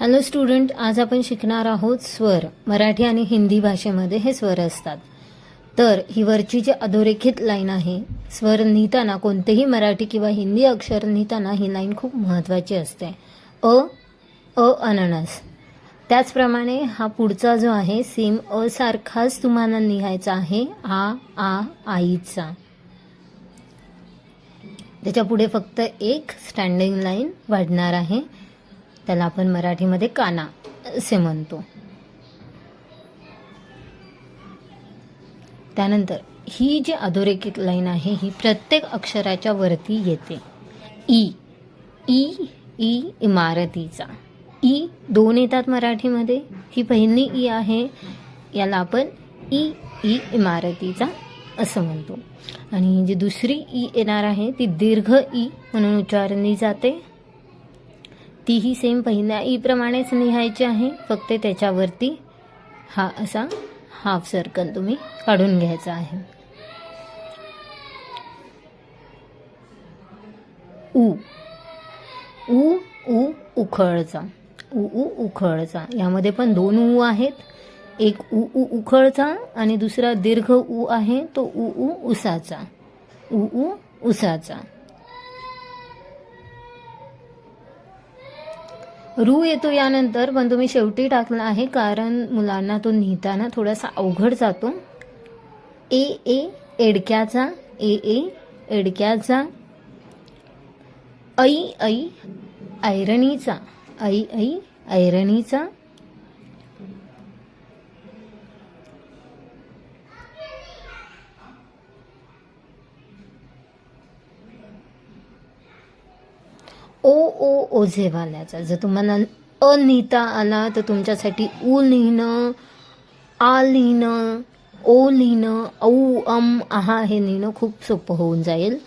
Hello student आज आपण शिकणार आहोत स्वर. मराठी आणि हिंदी भाषेमध्ये हे स्वर असतात. तर ही वरची जी अधोरेखित लाईन आहे स्वर लिहिताना कोणतेही मराठी किंवा हिंदी अक्षर लिहिताना ही लाईन खूप महत्त्वाची असते. अ अ अननस. त्याचप्रमाणे हा पुढचा जो आहे सेम अ सारखाच तुम्हाला लिहायचा आहे आ आ आईचा. त्याच्या पुढे फक्त एक स्टँडिंग लाईन वाढणार आहे. त्याला आपण मराठीमध्ये काना असे म्हणतो. त्यानंतर ही जी अधोरेखित लाईन आहे ही प्रत्येक अक्षराच्या वरती येते. ई ई ई इमारतीचा. ई दोन येतात मराठीमध्ये. ही पहिली ई आहे याला आपण ई ई इमारतीचा असं म्हणतो. आणि जी दुसरी ई येणार आहे ती दीर्घ ई म्हणून उच्चारली जाते. तीही सेम पहिल्या ई प्रमाणेच लिहायची आहे. फक्त त्याच्यावरती हा असा हाफ सर्कल तुम्ही काढून घ्यायचा आहे. उ. उ उ उखळचा. उ उ उखळचा. यामध्ये पण दोन उ आहेत. एक उ उ उखळचा आणि दुसरा दीर्घ उ आहे. तो उ उ उसाचा. उ उ उसाचा. रू येतो यानंतर पण तुम्ही शेवटी टाकला आहे कारण मुलांना तो लिहिताना थोडासा अवघड जातो. ए ए एडक्याचा ए ए एडक्याचा. ऐ ऐ ऐरणीचा ऐ ऐ ऐरणीचा. ओ ओ ओझेवाल्याचा जर तुम्हाला अ लिहिता आला तर तुमच्यासाठी उ लिहिणं आ लिहिणं ओ लिहिणं औ अम आहा हे लिहिणं खूप सोपं होऊन जाईल.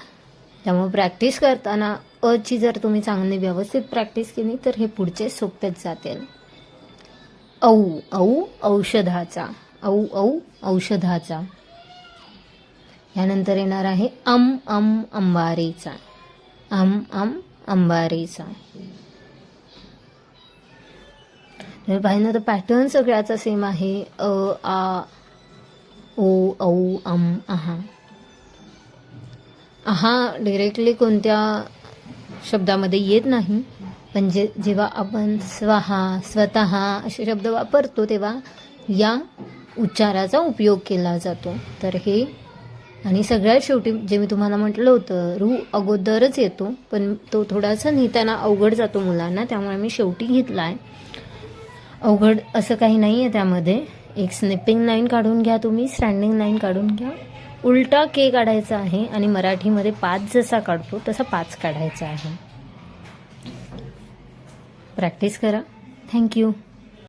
त्यामुळे प्रॅक्टिस करताना अची जर तुम्ही चांगली व्यवस्थित प्रॅक्टिस केली तर हे पुढचे सोपेच जातील. औ औ औषधाचा. औ औ औषधाचा. यानंतर येणार आहे अम अम अंबारीचा. अम अम अंबारीचा तुम्ही पाहिलं तर पॅटर्न सगळ्याचा सेम आहे. अ आ ओ औ अम आहा आहा डिरेक्टली कोणत्या शब्दामध्ये येत नाही. पण जे जेव्हा आपण स्वहा स्वतः असे शब्द वापरतो तेव्हा या उच्चाराचा उपयोग केला जातो. तर हे आणि सगळ्यात शेवटी जे मी तुम्हाला म्हटलं होतं रू अगोदरच येतो पण तो थोडासा नेताना अवघड जातो मुलांना त्यामुळे मी शेवटी घेतला आहे अवघड असं काही नाही आहे त्यामध्ये. एक स्निपिंग लाईन काढून घ्या तुम्ही स्टँडिंग लाईन काढून घ्या. उलटा के काढायचा आहे आणि मराठीमध्ये पाच जसा काढतो तसा पाच काढायचा आहे. प्रॅक्टिस करा. थँक्यू